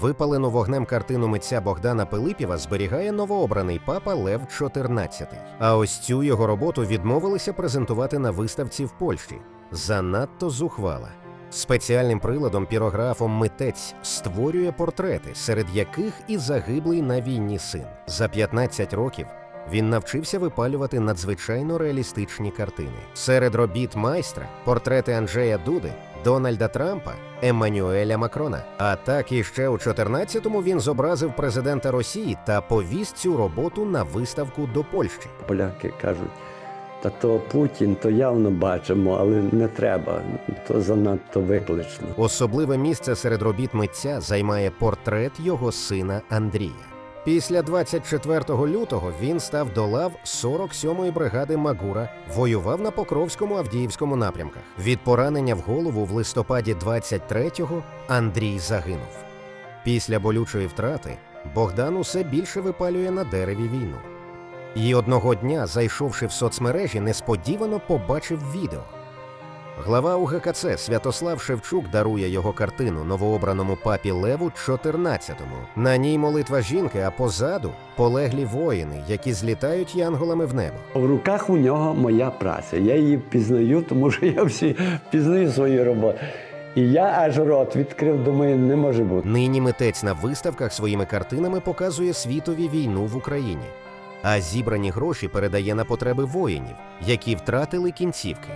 Випалену вогнем картину митця Богдана Пилипєва зберігає новообраний папа Лев XIV. А ось цю його роботу відмовилися презентувати на виставці в Польщі. Занадто зухвала. Спеціальним приладом пірографом митець створює портрети, серед яких і загиблий на війні син. За 15 років він навчився випалювати надзвичайно реалістичні картини. Серед робіт майстра портрети Анджея Дуди, Дональда Трампа, Еммануеля Макрона. А так іще у 14-му він зобразив президента Росії та повіз цю роботу на виставку до Польщі. Поляки кажуть, та то Путін, то явно бачимо, але не треба, то занадто виклично. Особливе місце серед робіт митця займає портрет його сина Андрія. Після 24 лютого він став до лав 47-ї бригади Магура, воював на Покровському Авдіївському напрямках. Від поранення в голову в листопаді 23-го Андрій загинув. Pісля болючої втрати Богдан усе більше випалює на дереві війну. І одного дня, зайшовши в соцмережі, несподівано побачив відео. Глава УГКЦ Святослав Шевчук дарує його картину новообраному папі Леву 14-му. На ній молитва жінки, а позаду полеглі воїни, які злітають янголами в небо. В руках у нього моя праця. Я її впізнаю, тому що я всі впізнаю свою роботу. І я аж рот відкрив, думаю, не може бути. Нині митець на виставках своїми картинами показує світові війну в Україні, а зібрані гроші передає на потреби воїнів, які втратили кінцівки.